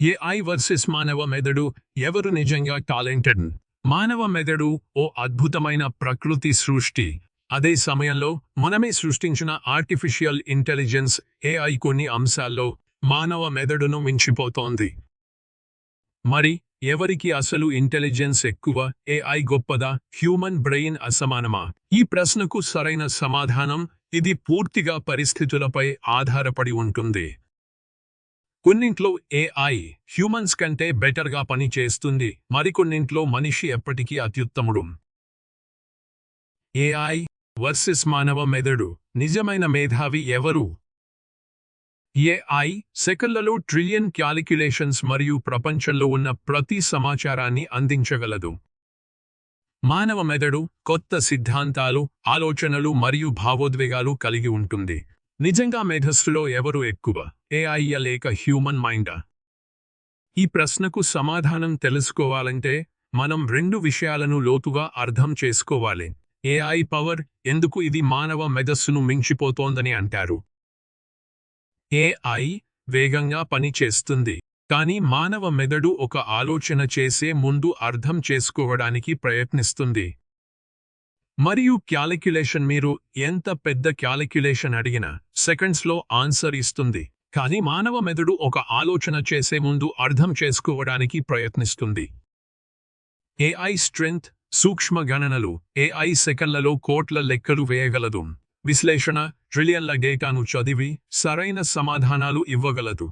AI versus మానవ మెదడు ఎవరు నిజంగా టాలెంటెడ్? మానవ మెదడు ఓ అద్భుతమైన ప్రకృతి సృష్టి. అదే సమయంలో మనమే సృష్టించిన ఆర్టిఫిషియల్ ఇంటెలిజెన్స్ ఏఐ కొన్ని అంశాల్లో మానవ మెదడును మించిపోతోంది. మరి ఎవరికి అసలు ఇంటెలిజెన్స్ ఎక్కువ? ఏఐ గొప్పదా? హ్యూమన్ బ్రెయిన్ అసమానమా? ఈ ప్రశ్నకు సరైన సమాధానం ఇది పూర్తిగా పరిస్థితులపై ఆధారపడి ఉంటుంది. కొన్నింట్లో ఏఐ హ్యూమన్స్ కంటే బెటర్గా పనిచేస్తుంది మరికొన్నింట్లో మనిషి ఎప్పటికీ అత్యుత్తముడు. ఏఐ వర్సెస్ మానవ మెదడు. నిజమైన మేధావి ఎవరు? ఏఐ సెకన్లలో ట్రిలియన్ క్యాలిక్యులేషన్స్ మరియు ప్రపంచంలో ఉన్న ప్రతి సమాచారాన్ని అందించగలదు. మానవ మెదడు కొత్త సిద్ధాంతాలు ఆలోచనలు మరియు భావోద్వేగాలు కలిగి ఉంటుంది. నిజంగా మేధస్సులో ఎవరు ఎక్కువ? ఏఐయ లేక హ్యూమన్ మైండా? ఈ ప్రశ్నకు సమాధానం తెలుసుకోవాలంటే మనం రెండు విషయాలను లోతుగా అర్థం చేసుకోవాలి. ఏఐ పవర్ ఎందుకు ఇది మానవ మెదస్సును మించిపోతోందని అంటారు. ఏఐ వేగంగా పనిచేస్తుంది కానీ మానవ మెదడు ఒక ఆలోచన చేసే ముందు అర్థం చేసుకోవడానికి ప్రయత్నిస్తుంది. మరియు క్యాలిక్యులేషన్ మీరు ఎంత పెద్ద క్యాలిక్యులేషన్ అడిగినా సెకండ్స్లో ఆన్సర్ ఇస్తుంది. కానీ మానవ మెదడు ఒక ఆలోచన చేసే ముందు అర్థం చేసుకోవడానికి ప్రయత్నిస్తుంది. ఏఐ స్ట్రెంగ్త్ సూక్ష్మ గణనలు ఏఐ సెకన్లలో కోట్ల లెక్కలు వేయగలదు. విశ్లేషణ ట్రిలియన్ల డేటాను చదివి సరైన సమాధానాలు ఇవ్వగలదు.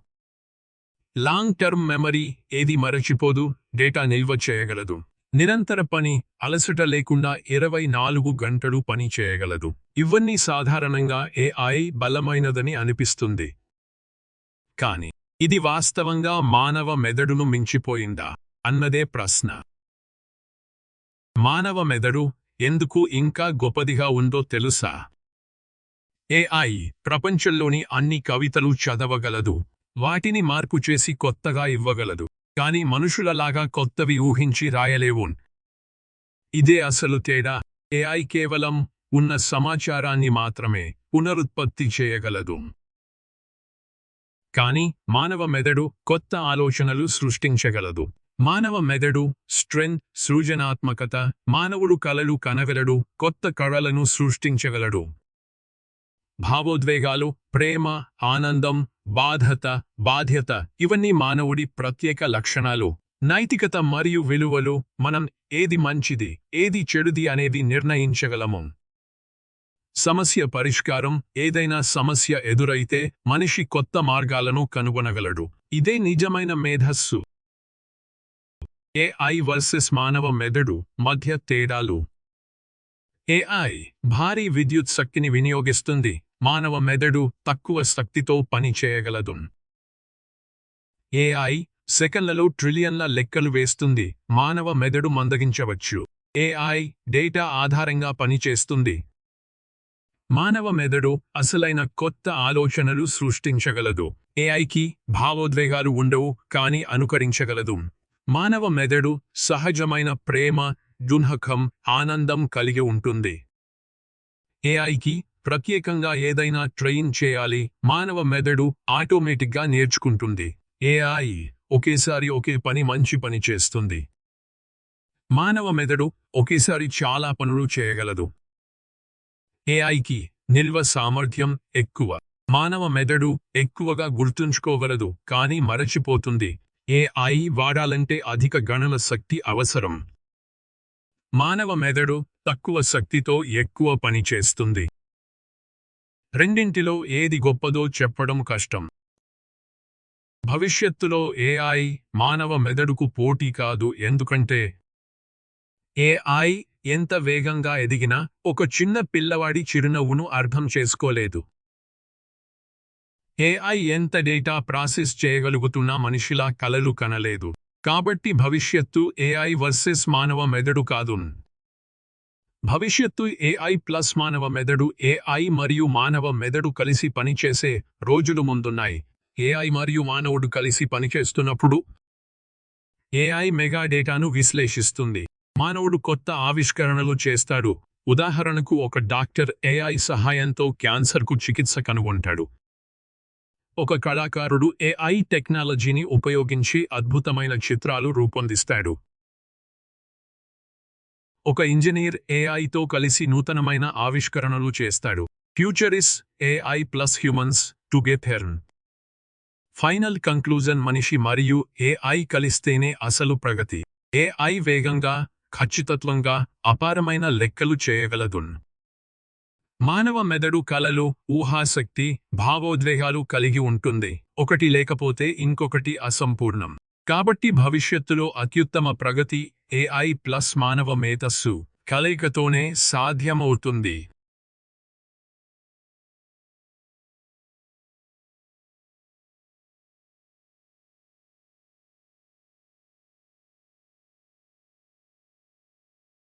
లాంగ్ టర్మ్ మెమరీ ఏది మరచిపోదు డేటా నిల్వ చేయగలదు. నిరంతర పని అలసట లేకుండా ఇరవై నాలుగు గంటలు పని చేయగలదు. ఇవన్నీ సాధారణంగా ఏఐ బలమైనదని అనిపిస్తుంది. కాని ఇది వాస్తవంగా మానవ మెదడును మించిపోయిందా? అన్నదే ప్రశ్న. మానవ మెదడు ఎందుకు ఇంకా గొప్పదిగా ఉందో తెలుసా? ఏఐ ప్రపంచంలోని అన్ని కవితలు చదవగలదు. వాటిని మార్పు చేసి కొత్తగా ఇవ్వగలదు. కాని మనుషులలాగా కొత్తవి ఊహించి రాయలేవు. ఇదే అసలు తేడా? ఏఐ కేవలం ఉన్న సమాచారాన్ని మాత్రమే పునరుత్పత్తి చేయగలదు. కాని మానవ మెదడు కొత్త ఆలోచనలు సృష్టించగలదు. మానవ మెదడు స్ట్రెంగ్ సృజనాత్మకత మానవుడు కలలు కనగలడు కొత్త కళలను సృష్టించగలడు. భావోద్వేగాలు ప్రేమ ఆనందం బాధత బాధ్యత ఇవన్నీ మానవుడి ప్రత్యేక లక్షణాలు. నైతికత మరియు విలువలు మనం ఏది మంచిది ఏది చెడుది అనేది నిర్ణయించగలము. సమస్య పరిష్కారం ఏదైనా సమస్య ఎదురైతే మనిషి కొత్త మార్గాలను కనుగొనగలడు. ఇదే నిజమైన మేధస్సు. ఏఐ వర్సెస్ మానవ మెదడు మధ్య తేడాలు. ఏఐ భారీ విద్యుత్ శక్తిని వినియోగిస్తుంది మానవ మెదడు తక్కువ శక్తితో పనిచేయగలదు ఏఐ సెకండ్లలో ట్రిలియన్ల లెక్కలు వేస్తుంది మానవ మెదడు మందగించవచ్చు. ఏఐ డేటా ఆధారంగా పనిచేస్తుంది మానవ మెదడు అసలైన కొత్త ఆలోచనలు సృష్టించగలదు. ఏఐకి భావోద్వేగాలు ఉండవు కాని అనుకరించగలదు. మానవ మెదడు సహజమైన ప్రేమ జున్హకం ఆనందం కలిగి ఉంటుంది. ఏఐకి ప్రత్యేకంగా ఏదైనా ట్రైన్ చేయాలి మానవ మెదడు ఆటోమేటిక్గా నేర్చుకుంటుంది. ఏఐ ఒకేసారి ఒకే పని మంచి పని చేస్తుంది. మానవ మెదడు ఒకేసారి చాలా పనులు చేయగలదు. ఏఐకి నిల్వ సామర్థ్యం ఎక్కువ. మానవ మెదడు ఎక్కువగా గుర్తుంచుకోగలదు కానీ మరచిపోతుంది. ఏఐ వాడాలంటే అధిక గణన శక్తి అవసరం. మానవ మెదడు తక్కువ శక్తితో ఎక్కువ పని చేస్తుంది. రెండింటిలో ఏది గొప్పదో చెప్పడం కష్టం. భవిష్యత్తులో ఏఐ మానవ మెదడుకు పోటీ కాదు ఎందుకంటే ఏఐ ఎంత వేగంగా ఎదిగినా ఒక చిన్న పిల్లవాడి చిరునవ్వును అర్థం చేసుకోలేదు. ఏఐ ఎంత డేటా ప్రాసెస్ చేయగలుగుతున్నా మనిషిలా కలలు కనలేదు. కాబట్టి భవిష్యత్తు ఏఐ వర్సెస్ మానవ మెదడు కాదు. భవిష్యత్తు ఏఐ ప్లస్ మానవ మెదడు ఏఐ మరియు మానవ మెదడు కలిసి పనిచేసే రోజులు ముందున్నాయి. ఏఐ మరియు మానవుడు కలిసి పనిచేస్తున్నప్పుడు ఏఐ మెగా డేటాను విశ్లేషిస్తుంది. మానవుడు కొత్త ఆవిష్కరణలు చేస్తాడు. ఉదాహరణకు ఒక డాక్టర్ ఏఐ సహాయంతో క్యాన్సర్కు చికిత్స కనుగొంటాడు. ఒక కళాకారుడు ఏఐ టెక్నాలజీని ఉపయోగించి అద్భుతమైన చిత్రాలు రూపొందిస్తాడు. ఒక ఇంజనీర్ ఏఐతో కలిసి నూతనమైన ఆవిష్కరణలు చేస్తాడు. Future is AI plus humans టుగెథెర్న్ final conclusion మనిషి మరియు ఏఐ కలిస్తేనే అసలు ప్రగతి. ఏఐ వేగంగా ఖచ్చితత్వంగా అపారమైన లెక్కలు చేయగలదు మానవ మెదడు కలలు ఊహాశక్తి భావోద్వేగాలు కలిగి ఉంటుంది. ఒకటి లేకపోతే ఇంకొకటి అసంపూర్ణం. కాబట్టి భవిష్యత్తులో అత్యుత్తమ ప్రగతి ఏఐ ప్లస్ మానవ మేధస్సు కలయికతోనే సాధ్యమవుతుంది.